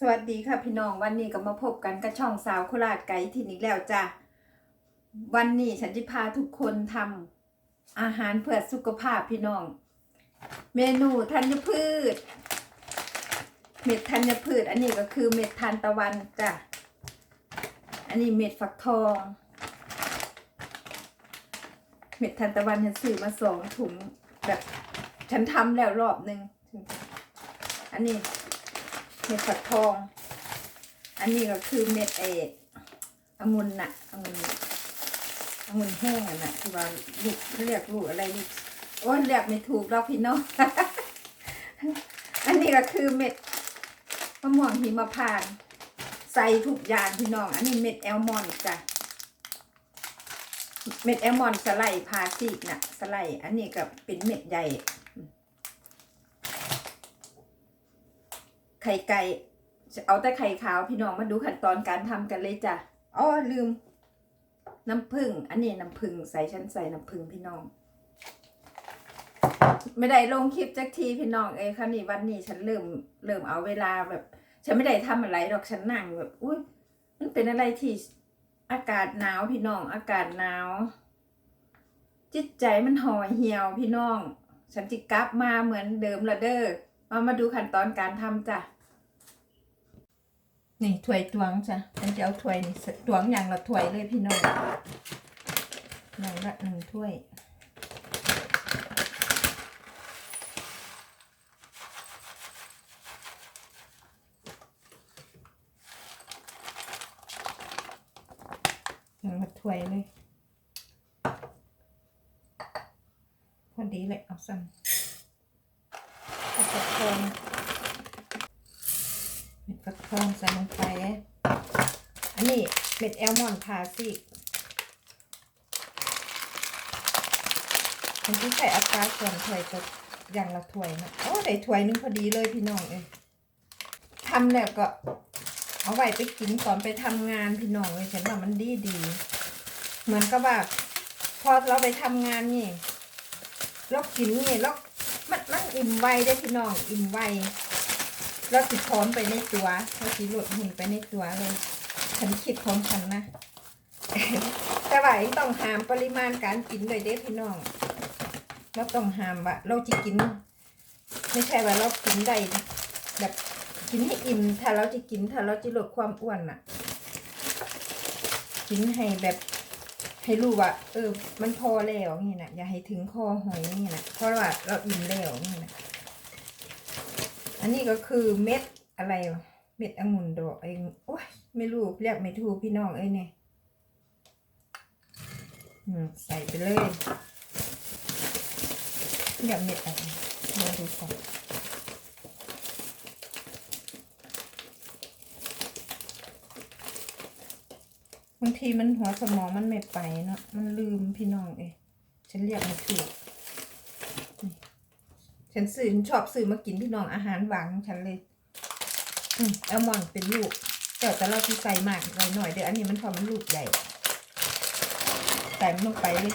สวัสดีค่ะพี่น้องวันนี้ก็มาพบกันกับช่องสาวโคราชไก่ที่นี่แล้วจ้ะวันนี้ฉันจะพาทุกคนทำอาหารเพื่อสุขภาพพี่น้อง เมนูธัญพืช เม็ดธัญพืช อันนี้ก็คือเม็ดทานตะวันจ้ะอันนี้เม็ดฟักทอง เม็ดทานตะวันฉันซื้อมาสองถุงแบบฉันทำแล้วรอบหนึ่งอันนี้ เม็ดฝักทอง อันนี้ก็คือเม็ดเอกองุ่นน่ะองุ่นองุ่นแห้งอะน่ะที่ว่าลูกเรียกลูกอะไรลูกโอ้เรียกไม่ถูกหรอกพี่น้อง อันนี้ก็คือเม็ดมะม่วงหิมพานต์ใส่ทุกอย่างพี่น้อง อันนี้เม็ดแอลมอนด์จ้ะ เม็ดแอลมอนด์สไลด์พาซีกน่ะสไลด์อันนี้ก็เป็นเม็ดใหญ่ ไข่ไก่เอาแต่ไข่ขาวพี่น้องมาดูขั้นตอนการทำกันเลยจ้ะอ๋อลืม น้ำผึ้งอันนี้น้ำผึ้งใส่ฉันใส่น้ำผึ้งพี่น้อง ไม่ได้ลงคลิปจักทีพี่น้องเอ้ยคราวนี้วันนี้ฉันเริ่มเริ่มเอาเวลาแบบ ฉันไม่ได้ทำอะไรหรอกฉันนั่งแบบอุ้ยมันเป็นอะไรที่อากาศหนาวพี่น้อง อากาศหนาว จิตใจมันห่อเหี่ยวพี่น้อง ฉันจิกลับมาเหมือนเดิมละเด้อมามาดูขั้นตอนการทำจ้ะ นี่ถ้วยตวงจ้ะฉันจะเอาถ้วยนี่ตวงอย่างละถ้วยเลยพี่น้องอย่างละหนึ่งถ้วยอย่างละถ้วยเลยพอดีเลยเอาสั่งเอาฟักทอง เม็ดฟักทองใส่ลงไป อันนี้เม็ดแอลมอนด์พาสิฉันที่ใส่อัตราส่วนถ้วยก็อย่างละถ้วยนะโอ้ได้ถ้วยนึงพอดีเลยพี่น้องเอ้ยทำแล้วก็ เอาไว้ไปกินก่อนไปทำงานพี่น้องเลยฉันว่ามันดีดี เหมือนกับว่าพอเราไปทำงานนี่เรากินนี่เรามันมันอิ่มไวได้พี่น้องอิ่มไว เราติพร้อมไปในตัวเราสีหลุดหุ่นไปในตัวเลยฉันคิดของฉันนะ แต่ว่าต้องห้ามปริมาณการกินเลยเด้พี่น้อง เราต้องห้ามว่าเราจะกิน ไม่ใช่ว่าเรากินได้แบบกินให้อิ่ม ถ้าเราจะกิน ถ้าเราจะลดความอ้วนน่ะ กินให้แบบให้รู้ว่าเออ มันพอแล้วนี่นะอย่าให้ถึงคอหอยนี่นะเพราะว่าเราอิ่มแล้วนี่นะ อันนี้ก็คือเม็ดอะไรวะเม็ดองุ่นดอกเองโอ้ยไม่รู้เรียกไม่ถูกพี่น้องเอ้ยเนี่ยอืมใส่ไปเลยเรียกเม็ดอะไรมาดูก่อนบางทีมันหัวสมองมันไม่ไปเนาะมันลืมพี่น้องเอ้ยฉันเรียกไม่ถูก ฉันซื้อชอบซื้อมากินพี่น้องอาหารหวานของฉันเลย อืมแอลมอนเป็นลูก แต่แต่เราที่ใส่มากหน่อยหน่อยเดี๋ยวอันนี้มันพอมันลูกใหญ่ใส่มันลงไปเลย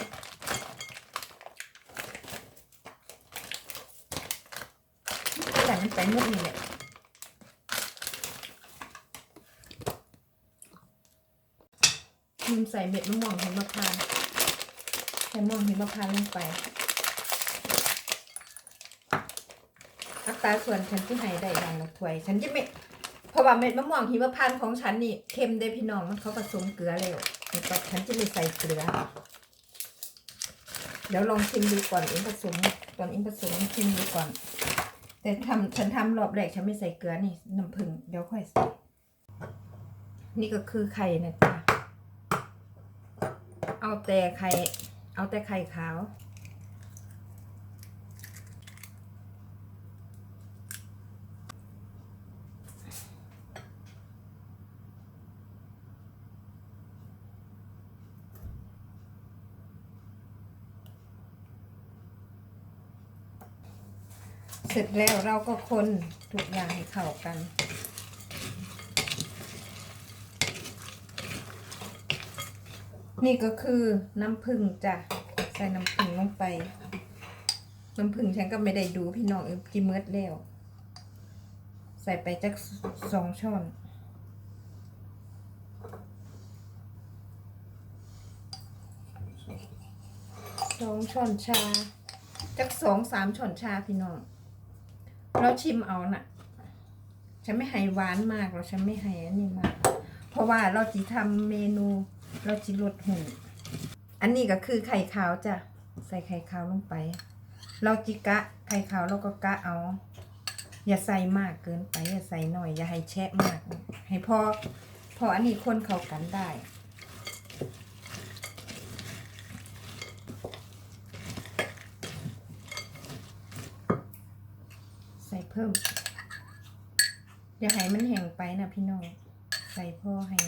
ใส่มันไปหมดนี่แหละลืมใส่เม็ดมะม่วงหิมพานต์ใส่มะม่วงหิมพานต์ลงไป อัตราส่วนฉันที่ให้ได้อย่างละถ้วย ฉันจะไม่เพราะว่าเม็ดมะม่วงหิมพานต์ของฉันนี่เค็มได้พี่น้องมันเขาผสมเกลือแล้วนี่ฉันจะไม่ใส่เกลือ เดี๋ยวลองชิมดูก่อนเองผสมตอนเองผสมชิมดูก่อน แต่ทำฉันทำรอบแรกฉันไม่ใส่เกลือนี่น้ำผึ้งเดี๋ยวค่อยใส่นี่ก็คือไข่นะจ๊ะเอาแต่ไข่เอาแต่ไข่ขาว เสร็จแล้วเราก็คนทุกอย่างให้เข้ากัน นี่ก็คือน้ำผึ้งจ้ะใส่น้ำผึ้งลงไป น้ำผึ้งฉันก็ไม่ได้ดูพี่น้องเออกินเมืดแล้ว ใส่ไปจักสองช้อนสองช้อนชาจักสองสามช้อนชาพี่น้อง เราชิมเอาน่ะ ฉันไม่ให้หวานมากเราฉันไม่ให้อันนี้มาก เพราะว่าเราจะทำเมนู เราจะลดหุ่น อันนี้ก็คือไข่ขาวจ้ะ ใส่ไข่ขาวลงไป เราจิกะ ไข่ขาวเราก็กะเอา อย่าใส่มากเกินไป อย่าใส่หน่อย อย่าให้แชะมาก ให้พอ พออันนี้คนเข้ากันได้ เพิ่ม อย่าให้มันแห้งไปนะพี่น้อง ใส่พ่อให้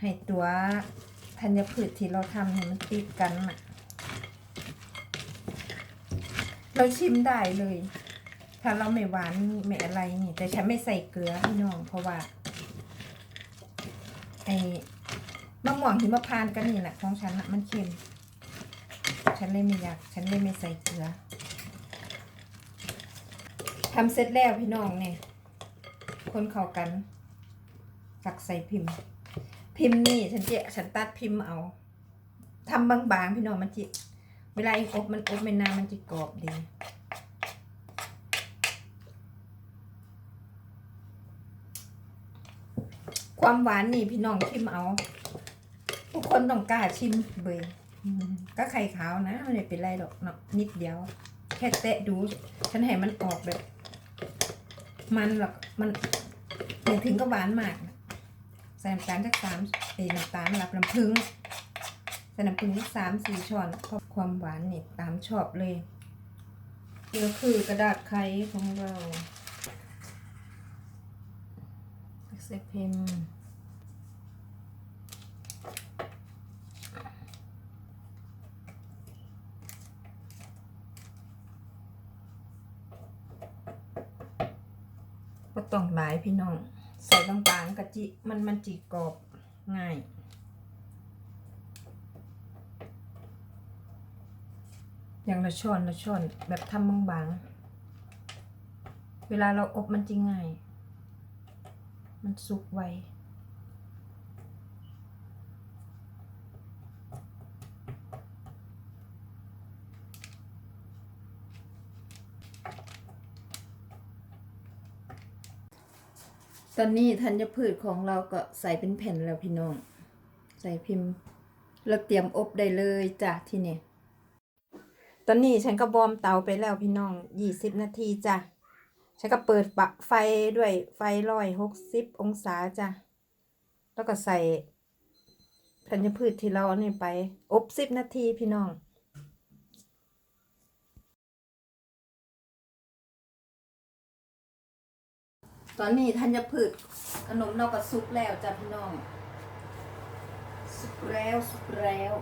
ให้ตัวธัญพืชที่เราทำให้มันติดกันน่ะ เราชิมได้เลย ถ้าเราไม่หวานไม่อะไรนี่ แต่ฉันไม่ใส่เกลือพี่น้อง เพราะว่าไอ้มะม่วงหิมพานต์กันนี่แหละของฉันน่ะมันเค็ม ฉันเลยไม่อยาก ฉันเลยไม่ใส่เกลือ ทำเสร็จแล้วพี่น้องเนี่ยคนเข้ากันตักใส่พิมพ์ พิมพ์นี่ฉันเจะฉันตัดพิมพ์เอาทำบางๆพี่น้องมันจิเวลาอีกอบมันอบไม่นานมันจะกรอบดีความหวานนี่พี่น้องชิมเอา ทุกคนต้องกล้าชิมเบยก็ไข่ขาวนะไม่ได้เป็นไรหรอกเนาะนิดเดียว แค่เตะดู ฉันให้มันออกแบบ มันหรอกมันไม่ถึงก็หวานมาก ใส่น้ำตาลสักสามเอ้น้ำตาลรับน้ำผึ้งใส่น้ำผึ้งสักสามสี่ช้อนเพราะความหวานนี่ตามชอบเลยเดี๋ยวคือกระดาษไขของเราใส่พิม ต้องหลายพี่น้อง ใส่บางๆกะจิมันมันจีกรอบง่ายอย่างละช้อนละช้อนแบบทำบางๆ เวลาเราอบมันจะง่าย มันสุกไวต อนนี้ธัญพืชของเราก็ใส่เป็นแผ่นแล้วพี่น้อง ใส่พิมพ์เราเตรียมอบได้เลยจ้ะที่นี่ตอนนี้ฉันก็บอมเตาไปแล้วพี่น้องยี่สิบนาทีจ้ะฉันก็เปิดปะไฟด้วยไฟร้อยหกสิบองศาจ้ะ แล้วก็ใส่ธัญพืชที่เราเนี่ไป อบสิบนาทีพี่น้อง ตอนนี้ธัญพืชขนมเราก็สุกแล้วจ้ะพี่น้อง สุกแล้วสุกแล้ว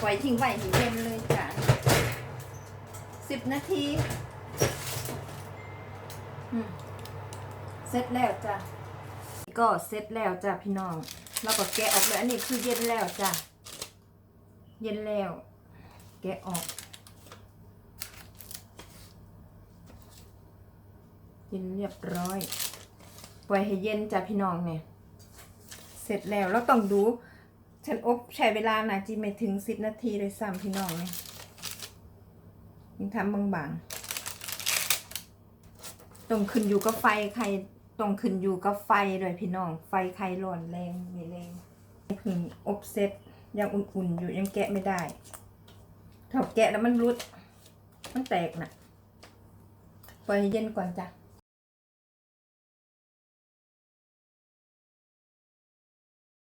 ปล่อยทิ้งไว้ให้เย็นเลยจ้ะสิบนาทีเสร็จแล้วจ้ะก็เสร็จแล้วจ้ะพี่น้อง เราก็แกะออกเลยอันนี้คือเย็นแล้วจ้ะเย็นแล้ว แกะออก เย็นเรียบร้อย ปล่อยให้เย็นจ้ะพี่น้องเนี่ย เสร็จแล้วเราต้องดู ฉันอบใช้เวลานะจีไม่ถึงสิบนาทีเลยซ้ำพี่น้องเนี่ยยังทำบางๆต้องขึ้นอยู่กับไฟใครต้องขึ้นอยู่กับไฟด้วยพี่น้อง ไฟใครร้อนแรงไม่แรงพึ่งอบเสร็จยังอุ่นๆอยู่ยังแกะไม่ได้ถ้าแกะแล้วมันรุด มันแตกน่ะปล่อยให้เย็นก่อนจ้ะ